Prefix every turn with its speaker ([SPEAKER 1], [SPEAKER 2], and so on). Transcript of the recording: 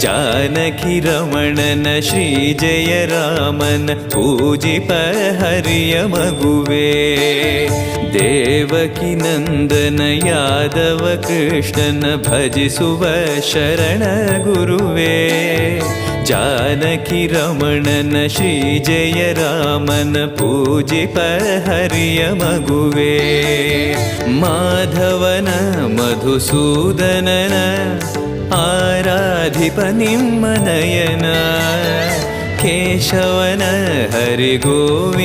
[SPEAKER 1] जानकिरमणन रमण न श्री रामन पूजि मगुवे। देवकी नन्दन यादव कृष्णन भजिसुव शरण गुरुवे। जानकिरमणन रमण न श्री रामन पूजि मगुवे। माधवन मधुसूदनन आ धिप निम्मनयन केशवन हरिगोविन्द